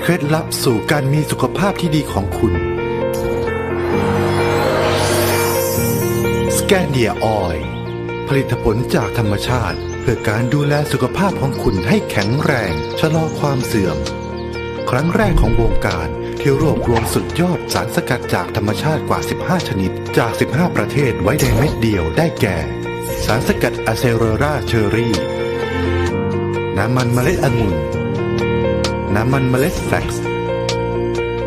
เคล็ดลับสู่การมีสุขภาพที่ดีของคุณ สแกนเดียออยผลิตผลจากธรรมชาติ เพื่อการดูแลสุขภาพของคุณให้แข็งแรง ชะลอความเสื่อม ครั้งแรกของวงการที่รวบรวมสุดยอดสารสกัดจากธรรมชาติกว่า 15 ชนิด จาก 15 ประเทศไว้ในเม็ดเดียวได้แก่ สารสกัดอะเซโรราเชอรี่ น้ำมันเมล็ดองุ่น น้ำมันเมล็ดแฟลกซ์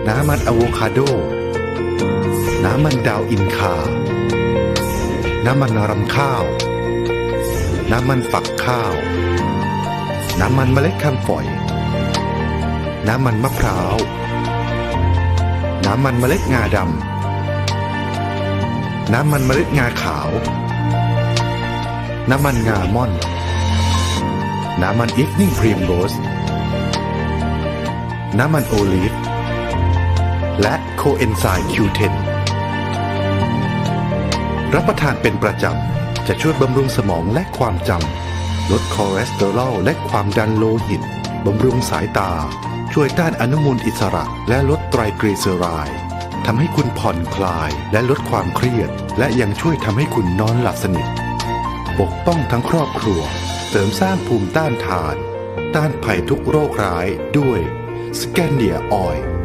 น้ำมันอะโวคาโด น้ำมันดาวอินคา น้ำมันรำข้าว น้ำมันฝักข้าว น้ำมันเมล็ดคำฝอย น้ำมันมะพร้าว น้ำมันเมล็ดงาดำ น้ำมันเมล็ดงาขาว น้ำมันงาม่อน น้ำมันอีฟนิ่งพรีมโรส น้ำมันโอลีฟ และโคเอนไซม์ Q10 รับประทานเป็นประจำ จะช่วยบำรุงสมองและความจำ ลดคอเลสเตอรอลและความดันโลหิต บำรุงสายตา ช่วยต้านอนุมูลอิสระ และลดไตรกลีเซอไรด์ทำให้คุณผ่อนคลายและลดความเครียด และยังช่วยทำให้คุณนอนหลับสนิท ปกป้องทั้งครอบครัว เสริมสร้างภูมิต้านทาน ต้านภัยทุกโรคร้ายด้วย สแกนเดียออยล์